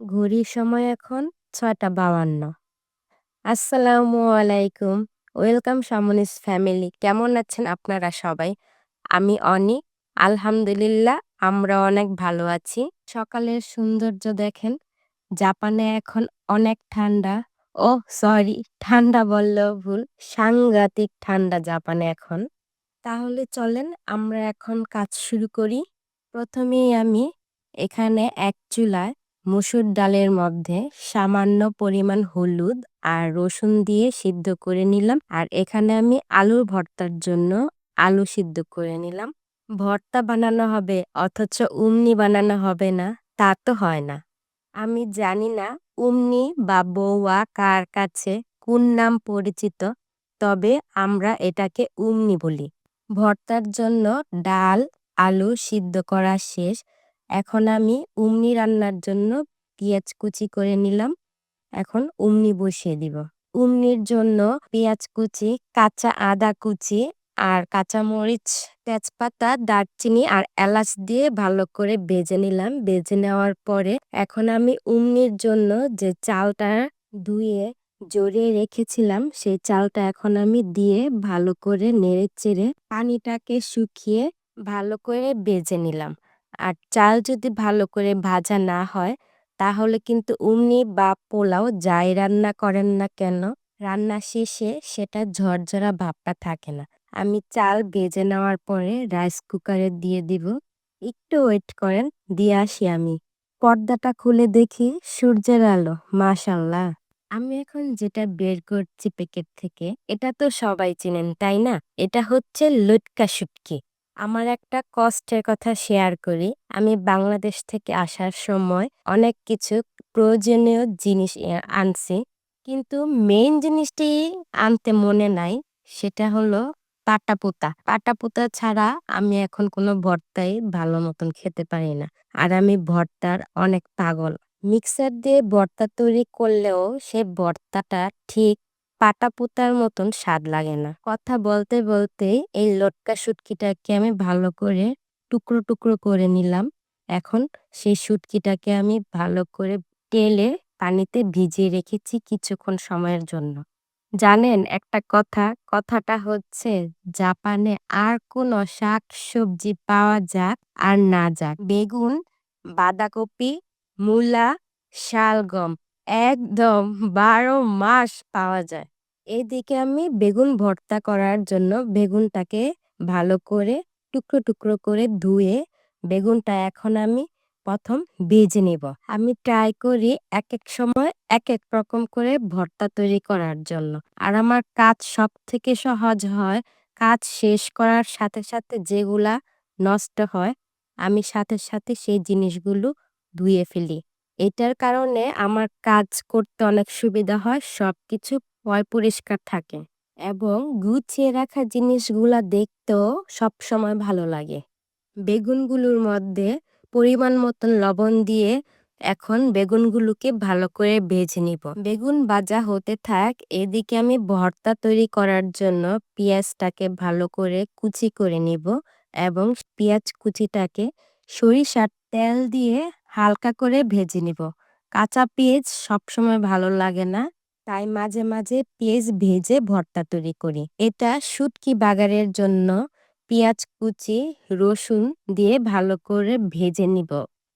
ঘড়ির সময় এখন ছয়টা বাউান্ন আসসালামু আলাইকুম, ওয়েলকাম সামনিস ফ্যামিলি। কেমন আছেন আপনারা সবাই? আমি অনি। আলহামদুলিল্লাহ, আমরা অনেক ভালো আছি। সকালের সৌন্দর্য দেখেন, জাপানে এখন অনেক ঠান্ডা। ও সরি, ঠান্ডা বললেও ভুল, সাংঘাতিক ঠান্ডা জাপানে এখন। তাহলে চলেন, আমরা এখন কাজ শুরু করি। প্রথমেই আমি এখানে এক চুলায় মসুর ডালের মধ্যে সামান্য পরিমাণ হলুদ আর রসুন দিয়ে সিদ্ধ করে নিলাম। আর এখানে আমি আলুর ভর্তার জন্য আলু সিদ্ধ করে নিলাম। ভর্তা বানানো হবে অথচ উমনি বানানো হবে না, তা তো হয় না। আমি জানি না উমনি বা বৌয়া কার কাছে কোন নাম পরিচিত, তবে আমরা এটাকে উমনি বলি। ভর্তার জন্য ডাল, আলু সিদ্ধ করা শেষ। এখন আমি উমনি রান্নার জন্য পেঁয়াজ কুচি করে নিলাম। এখন উমনি বসিয়ে দিব। উমনির জন্য পেঁয়াজ কুচি, কাঁচা আদা কুচি আর কাঁচা মরিচ তেজপাতা, দারচিনি আর এলাচ দিয়ে ভালো করে বেজে নিলাম। বেজে নেওয়ার পরে এখন আমি উমনির জন্য যে চালটা ধুয়ে জড়িয়ে রেখেছিলাম, সেই চালটা এখন আমি দিয়ে ভালো করে নেড়ে চেড়ে পানিটাকে শুকিয়ে ভালো করে বেজে নিলাম। আর চাল যদি ভালো করে ভাজা না হয়, তাহলে কিন্তু উমনি বা পোলাও যাই রান্না করেন না কেন, রান্না শেষে সেটা ঝরঝরা ভাবটা থাকে না। আমি চাল ভেজে নেওয়ার পরে রাইস কুকারে দিয়ে দিব। একটু ওয়েট করেন, দিয়ে আসি আমি। পর্দাটা খুলে দেখি সূর্যের আলো, মাশাল্লাহ। আমি এখন যেটা বের করছি প্যাকেট থেকে, এটা তো সবাই চেনেন, তাই না? এটা হচ্ছে লটকা শুটকি। আমার একটা কষ্টের কথা শেয়ার করি। আমি বাংলাদেশ থেকে আসার সময় অনেক কিছু প্রয়োজনীয় জিনিস আনছি। কিন্তু মেইন জিনিসটি আনতে মনে নাই, সেটা হলো পাটাপোতা পাটাপোতা ছাড়া আমি এখন কোনো ভর্তাই ভালো মতন খেতে পারি না। আর আমি ভর্তার অনেক পাগল। মিক্সার দিয়ে ভর্তা তৈরি করলেও সে ভর্তাটা ঠিক পাটাপোতার মতন স্বাদ লাগে না। কথা বলতে বলতে এই লটকা শুটকিটাকে আমি ভালো করে টুকরো টুকরো করে নিলাম। এখন সেই শুটকিটাকে আমি ভালো করে তেলে পানিতে ভিজিয়ে রেখেছি কিছুক্ষণ সময়ের জন্য। জানেন, একটা কথা, কথাটা হচ্ছে জাপানে আর কোনো শাক সবজি পাওয়া যাক আর না যাক। বেগুন, বাঁধাকপি, মূলা, শালগম একদম বারো মাস পাওয়া যায়। এদিকে আমি বেগুন ভর্তা করার জন্য বেগুনটাকে ভালো করে টুকরো টুকরো করে ধুয়ে বেগুনটা এখন আমি প্রথম ভেজে নিব। আমি ট্রাই করি এক এক সময় এক এক রকম করে ভর্তা তৈরি করার জন্য। আর আমার কাজ সব থেকে সহজ হয়, কাজ শেষ করার সাথে সাথে যেগুলা নষ্ট হয়, আমি সাথে সাথে সেই জিনিসগুলো ধুয়ে ফেলি। এটার কারণে আমার কাজ করতে অনেক সুবিধা হয়, সবকিছু পয় পরিষ্কার থাকে এবং গুছিয়ে রাখা জিনিসগুলা দেখতেও সবসময় ভালো লাগে। বেগুনগুলোর মধ্যে পরিমাণ মতন লবণ দিয়ে এখন বেগুনগুলোকে ভালো করে ভেজে নিব। বেগুন ভাজা হতে থাক, এদিকে আমি ভর্তা তৈরি করার জন্য পেঁয়াজটাকে ভালো করে কুচি করে নিব এবং পেঁয়াজ কুচিটাকে সরিষার তেল দিয়ে হালকা করে ভেজে নিব। কাঁচা পেঁয়াজ সবসময় ভালো লাগে না, তাই মাঝে মাঝে পেঁয়াজ ভেজে ভর্তা তৈরি করি। এটা শুটকি বাগারের জন্য পেঁয়াজ কুচি, রসুন দিয়ে ভালো করে ভেজে নিব।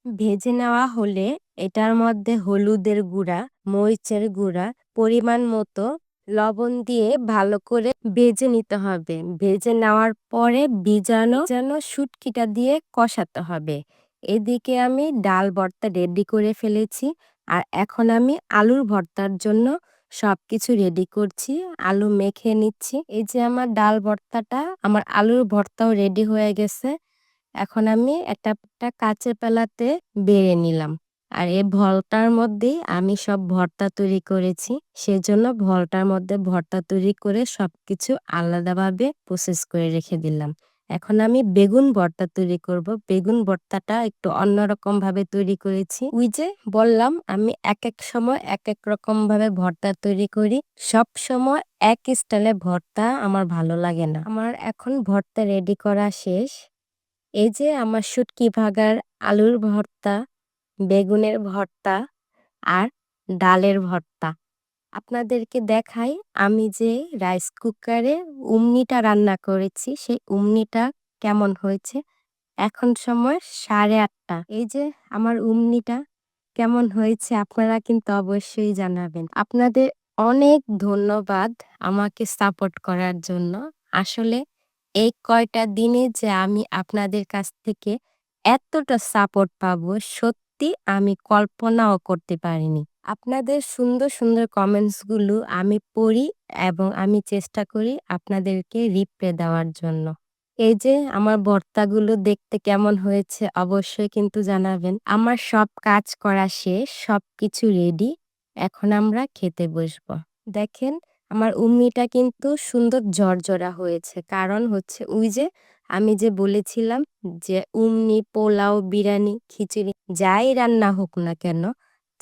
ভেজে নেওয়া হলে এটার মধ্যে হলুদের গুঁড়া, মরিচের গুঁড়া, পরিমাণ মতো লবণ দিয়ে ভালো করে ভেজে নিতে হবে। ভেজে নেওয়ার পরে বীজাণু যেন শুটকিটা দিয়ে কষাতে হবে। এদিকে আমি ডাল ভর্তা রেডি করে ফেলেছি। আর এখন আমি আলুর ভর্তার জন্য সব কিছু রেডি করছি। আলু মেখে নিচ্ছি। এই যে আমার ডাল ভর্তাটা, আমার আলুর ভর্তাও রেডি হয়ে গেছে। এখন আমি একটা একটা কাঁচের পেলাতে বেড়ে নিলাম। আর এই ভলটার মধ্যেই আমি সব ভর্তা তৈরি করেছি। সেজন্য ভলটার মধ্যে ভর্তা তৈরি করে সবকিছু আলাদাভাবে প্রসেস করে রেখে দিলাম। এখন আমি বেগুন ভর্তা তৈরি করব। বেগুন ভর্তাটা একটু অন্যরকম ভাবে তৈরি করেছি। ওই যে বললাম, আমি এক এক সময় এক এক রকম ভাবে ভর্তা তৈরি করি। সব সময় এক স্টাইলে ভর্তা আমার ভালো লাগে না। আমার এখন ভর্তা রেডি করা শেষ। এই যে আমার শুটকি ভাগার আলুর ভর্তা, বেগুনের ভর্তা আর ডালের ভর্তা। আপনাদেরকে দেখাই, আমি যে রাইস কুকারে উমনিটা রান্না করেছি, সেই উমনিটা কেমন হয়েছে। এখন সময় 8:30 এই যে আমার উমনিটা কেমন হয়েছে আপনারা কিন্তু অবশ্যই জানাবেন। আপনাদের অনেক ধন্যবাদ আমাকে সাপোর্ট করার জন্য। আসলে এই কয়টা দিনে যে আমি আপনাদের কাছ থেকে এতটা সাপোর্ট পাবো, সত্যি আমি কল্পনাও করতে পারিনি। আপনাদের সুন্দর, সুন্দর কমেন্টসগুলো আমি পড়ি এবং আমি চেষ্টা করি আপনাদেরকে রিপ্লাই দেওয়ার জন্য। এই যে আমার ভর্তাগুলো দেখতে কেমন হয়েছে অবশ্যই কিন্তু জানাবেন। আমার সব কাজ করা শেষ, সবকিছু রেডি। এখন আমরা খেতে বসবো। দেখেন আমার উমনিটা কিন্তু সুন্দর ঝরঝরা হয়েছে। কারণ হচ্ছে ওই যে আমি যে বলেছিলাম যে উমনি, পোলাও, বিরিয়ানি, খিচুড়ি যাই রান্না হোক না কেন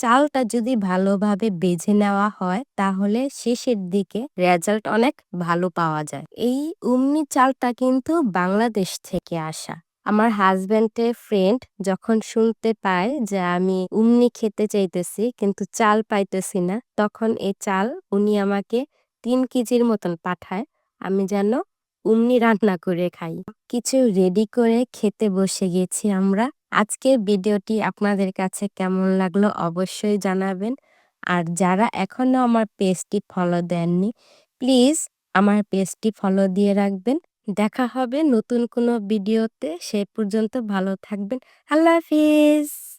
চালটা যদি ভালোভাবে বেজে নেওয়া হয়, তাহলে শেষের দিকে রেজাল্ট অনেক ভালো পাওয়া যায়। এই উমনি চালটা কিন্তু বাংলাদেশ থেকে আসা। আমার হাসব্যান্ডের ফ্রেন্ড যখন শুনতে পায় যে আমি উমনি খেতে চাইতেছি, কিন্তু চাল পাইতেছি না, তখন এই চাল উনি আমাকে তিন কেজির মতন পাঠায়। আমি যেন উমনি রান্না করে খাই। কিছু রেডি করে খেতে বসে গেছি আমরা। আজকের ভিডিওটি আপনাদের কাছে কেমন লাগল অবশ্যই জানাবেন। আর যারা এখনও আমার পেজটি ফলো দেননি, প্লিজ আমার পেজটি ফলো দিয়ে রাখবেন। দেখা হবে নতুন কোনো ভিডিওতে। সে পর্যন্ত ভালো থাকবেন। আল্লাহ হাফিজ।